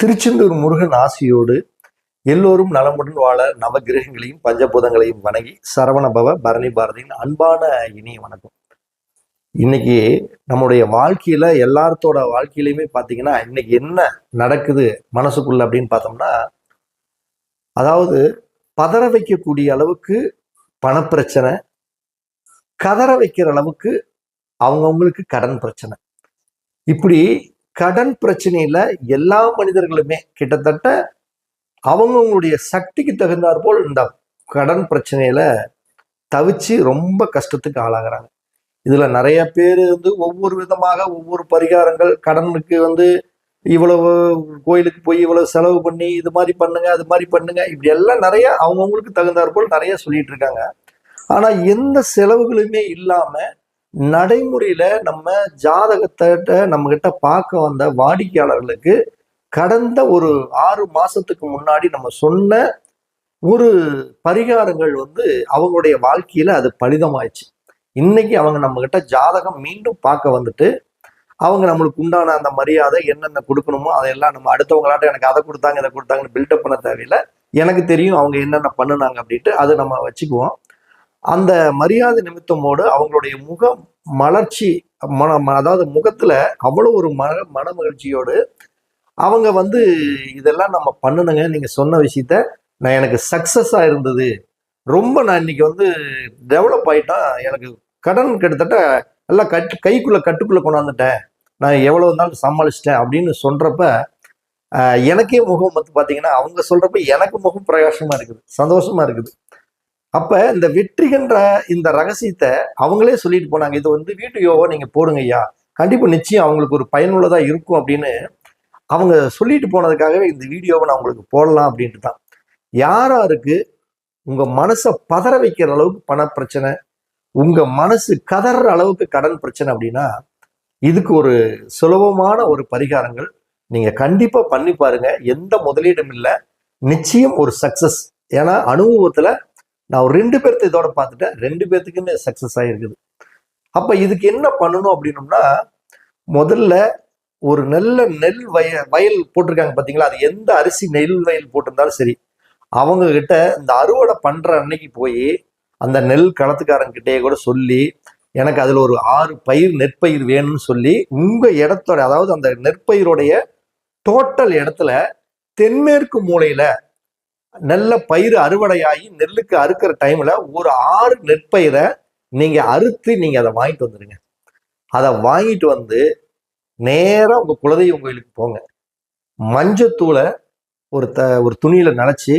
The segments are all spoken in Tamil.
திருச்செந்தூர் முருகன் ஆசியோடு எல்லோரும் நலமுடன் வாழ நவகிரகங்களையும் பஞ்சபூதங்களையும் வணங்கி சரவணபவ பரணி பாரதியின் அன்பான இனிய வணக்கம். இன்னைக்கு நம்முடைய வாழ்க்கையில எல்லாத்தோட வாழ்க்கையிலையுமே பார்த்தீங்கன்னா இன்னைக்கு என்ன நடக்குது மனசுக்குள்ள அப்படின்னு பார்த்தோம்னா அதாவது பதற வைக்கக்கூடிய அளவுக்கு பணப்பிரச்சனை கதற வைக்கிற அளவுக்கு அவங்கவுங்களுக்கு கடன் பிரச்சனை. இப்படி கடன் பிரச்சனையில எல்லா மனிதர்களுமே கிட்டத்தட்ட அவங்கவுங்களுடைய சக்திக்கு தகுந்தாற் போல் இந்த கடன் பிரச்சனையில தவிச்சு ரொம்ப கஷ்டத்துக்கு ஆளாகிறாங்க. இதுல நிறைய பேர் வந்து ஒவ்வொரு விதமாக ஒவ்வொரு பரிகாரங்கள் கடனுக்கு வந்து இவ்வளவு கோயிலுக்கு போய் இவ்வளவு செலவு பண்ணி இது மாதிரி பண்ணுங்க அது மாதிரி பண்ணுங்க இப்படி எல்லாம் நிறைய அவங்கவுங்களுக்கு தகுந்தாற்போல் நிறைய சொல்லிட்டு இருக்காங்க. ஆனா எந்த செலவுகளுமே இல்லாம நடைமுறையில நம்ம ஜாதகத்தை நம்ம கிட்ட பார்க்க வந்த வாடிக்கையாளர்களுக்கு கடந்த ஒரு ஆறு மாசத்துக்கு முன்னாடி நம்ம சொன்ன ஒரு பரிகாரங்கள் வந்து அவங்களுடைய வாழ்க்கையில அது பலிதமாயிடுச்சு. இன்னைக்கு அவங்க நம்ம கிட்ட ஜாதகம் மீண்டும் பார்க்க வந்துட்டு அவங்க நம்மளுக்கு உண்டான அந்த மரியாதை என்னென்ன கொடுக்கணுமோ அதையெல்லாம் நம்ம அடுத்தவங்களாட்ட எனக்கு அதை கொடுத்தாங்க இதை கொடுத்தாங்கன்னு பில்டப் பண்ண தேவையில்லை. எனக்கு தெரியும் அவங்க என்னென்ன பண்ணுனாங்க அப்படின்ட்டு அதை நம்ம வச்சுக்குவோம். அந்த மரியாதை நிமித்தமோடு அவங்களுடைய முக மலர்ச்சி மன ம- அதாவது முகத்துல அவ்வளோ ஒரு மன மன மகிழ்ச்சியோடு அவங்க வந்து இதெல்லாம் நம்ம பண்ணணுங்க நீங்க சொன்ன விஷயத்த நான் எனக்கு சக்சஸா இருந்தது. ரொம்ப நான் இன்னைக்கு வந்து டெவலப் ஆயிட்டேன் எனக்கு கடன் கிட்டத்தட்ட எல்லாம் கட்டு கைக்குள்ள கட்டுக்குள்ள கொண்டாந்துட்டேன். நான் எவ்வளோ இருந்தாலும் சமாளிச்சிட்டேன் அப்படின்னு சொல்றப்ப எனக்கே முகம் வந்து பார்த்தீங்கன்னா அவங்க சொல்றப்ப எனக்கு முகம் பிரகாசமா இருக்குது சந்தோஷமா இருக்குது. அப்ப இந்த வெற்றிகின்ற இந்த ரகசியத்தை அவங்களே சொல்லிட்டு போனாங்க. இது வந்து வீட்டு யோகா நீங்க போடுங்க ஐயா. கண்டிப்பா நிச்சயம் அவங்களுக்கு ஒரு பயனுள்ளதா இருக்கும் அப்படின்னு அவங்க சொல்லிட்டு போனதுக்காகவே இந்த வீடியோவை நான் உங்களுக்கு போடலாம் அப்படின்ட்டு தான். யார் யாருக்கு உங்க மனசை பதற வைக்கிற அளவுக்கு பண பிரச்சனை. உங்க மனசு கதற அளவுக்கு கடன் பிரச்சனை அப்படின்னா இதுக்கு ஒரு சுலபமான ஒரு பரிகாரங்கள். நீங்க கண்டிப்பா பண்ணி பாருங்க. எந்த முதலீடும் இல்லை. நிச்சயம் ஒரு சக்சஸ். ஏன்னா அனுபவத்துல நான் ஒரு ரெண்டு பேர்த்த இதோட பார்த்துட்டேன். ரெண்டு பேர்த்துக்குமே சக்சஸ் ஆகிருக்குது அப்போ இதுக்கு என்ன பண்ணணும் அப்படின்னம்னா முதல்ல ஒரு நல்ல நெல் வய வயல் போட்டிருக்காங்க பார்த்தீங்களா அது எந்த அரிசி நெல் வயல் போட்டிருந்தாலும் சரி அவங்க கிட்ட இந்த அறுவடை பண்ணுற அன்னைக்கு போய் அந்த நெல் களத்துக்காரங்கிட்டே கூட சொல்லி எனக்கு அதில் ஒரு ஆறு பயிர் நெற்பயிர் வேணும்னு சொல்லி உங்கள் இடத்தோட அதாவது அந்த நெற்பயிரோடைய டோட்டல் இடத்துல தென்மேற்கு மூலையில் நல்ல பயிர் அறுவடையாகி நெல்லுக்கு அறுக்கிற டைம்ல ஒரு ஆறு நெற்பயிரை நீங்க அறுத்து நீங்க அதை வாங்கிட்டு வந்துடுங்க அதை வாங்கிட்டு வந்து நேராக உங்க குலதெய்வம் கோயிலுக்கு போங்க. மஞ்சத்தூளை ஒரு த ஒரு துணியில நனைச்சி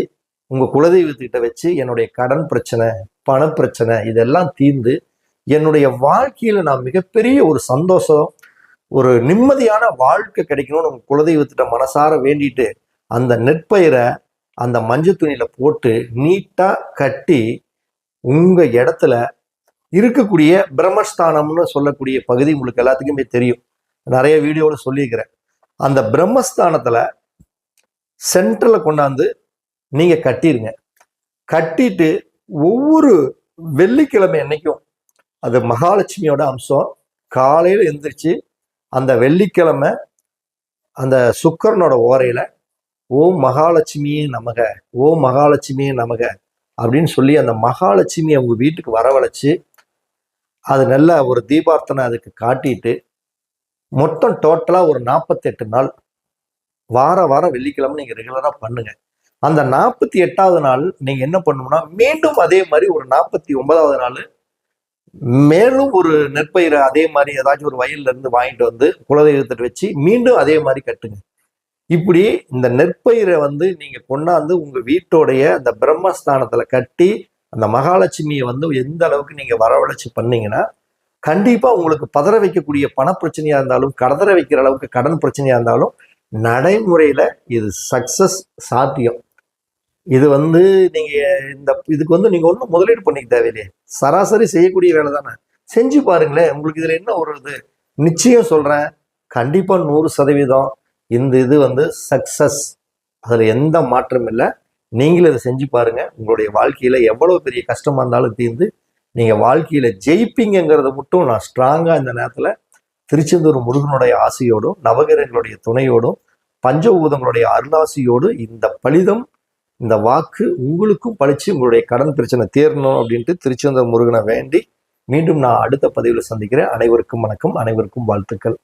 உங்க குலதெய்வத்துக்கிட்ட வச்சு என்னுடைய கடன் பிரச்சனை பண பிரச்சனை இதெல்லாம் தீர்ந்து என்னுடைய வாழ்க்கையில நான் மிகப்பெரிய ஒரு சந்தோஷம் ஒரு நிம்மதியான வாழ்க்கை கிடைக்கணும்னு உங்க குலதெய்வத்திட்ட மனசார வேண்டிட்டு அந்த நெற்பயிரை அந்த மஞ்சள் துணியில் போட்டு நீட்டாக கட்டி உங்கள் இடத்துல இருக்கக்கூடிய பிரம்மஸ்தானம்னு சொல்லக்கூடிய பகுதி உங்களுக்கு எல்லாத்துக்குமே தெரியும். நிறைய வீடியோவில் சொல்லியிருக்கிறேன். அந்த பிரம்மஸ்தானத்தில் சென்ட்ரில் கொண்டாந்து நீங்கள் கட்டிருங்க. கட்டிட்டு ஒவ்வொரு வெள்ளிக்கிழமை என்றைக்கும் அது மகாலட்சுமியோட அம்சம். காலையில் எந்திரிச்சு அந்த வெள்ளிக்கிழமை அந்த சுக்கரனோட ஓரையில் ஓம் மகாலட்சுமியே நமக ஓம் மகாலட்சுமியே நமக அப்படின்னு சொல்லி அந்த மகாலட்சுமியை அவங்க வீட்டுக்கு வரவழைச்சு அது நல்ல ஒரு தீபார்த்தனை அதுக்கு காட்டிட்டு மொத்தம் டோட்டலாக ஒரு நாற்பத்தெட்டு நாள் வார வாரம் வெள்ளிக்கிழமை நீங்கள் ரெகுலராக பண்ணுங்க. அந்த நாற்பத்தி எட்டாவது நாள் நீங்கள் என்ன பண்ணணும்னா மீண்டும் அதே மாதிரி ஒரு நாற்பத்தி ஒன்பதாவது நாள் மேலும் ஒரு நெற்பயிரை அதே மாதிரி ஏதாச்சும் ஒரு வயல்ல இருந்து வாங்கிட்டு வந்து குலதெய்வத்தை வச்சு மீண்டும் அதே மாதிரி கட்டுங்க. இப்படி இந்த நெற்பயிரை வந்து நீங்க கொண்டாந்து உங்க வீட்டோடைய அந்த பிரம்மஸ்தானத்துல கட்டி அந்த மகாலட்சுமியை வந்து எந்த அளவுக்கு நீங்க வரவழைச்சு பண்ணீங்கன்னா கண்டிப்பா உங்களுக்கு பதற வைக்கக்கூடிய பண பிரச்சனையா இருந்தாலும் கடதற வைக்கிற அளவுக்கு கடன் பிரச்சனையா இருந்தாலும் நடைமுறையில இது சக்சஸ் சாத்தியம். இது வந்து நீங்க இந்த இதுக்கு வந்து நீங்க ஒன்றும் முதலீடு பண்ணிக்க தேவையில்லையே. சராசரி செய்யக்கூடிய வேலை தானே. செஞ்சு பாருங்களேன் உங்களுக்கு இதுல என்ன ஒரு இது? நிச்சயம் சொல்றேன் கண்டிப்பா நூறு சதவீதம் இந்த இது வந்து சக்சஸ் அதில் எந்த மாற்றம் இல்லை. நீங்களும் இதை செஞ்சு பாருங்கள் உங்களுடைய வாழ்க்கையில் எவ்வளோ பெரிய கஷ்டமாக இருந்தாலும் தீர்ந்து நீங்கள் வாழ்க்கையில் ஜெயிப்பீங்கிறத மட்டும் நான் ஸ்ட்ராங்காக இந்த நேரத்தில் திருச்செந்தூர் முருகனுடைய ஆசையோடும் நவகிரங்களுடைய துணையோடும் பஞ்சபூதங்களுடைய அருளாசியோடு இந்த பலிதம் இந்த வாக்கு உங்களுக்கும் பழிச்சு உங்களுடைய கடன் பிரச்சனை தீரணும் அப்படின்ட்டு திருச்செந்தூர் முருகனை வேண்டி மீண்டும் நான் அடுத்த பதிவில் சந்திக்கிறேன். அனைவருக்கும் வணக்கம். அனைவருக்கும் வாழ்த்துக்கள்.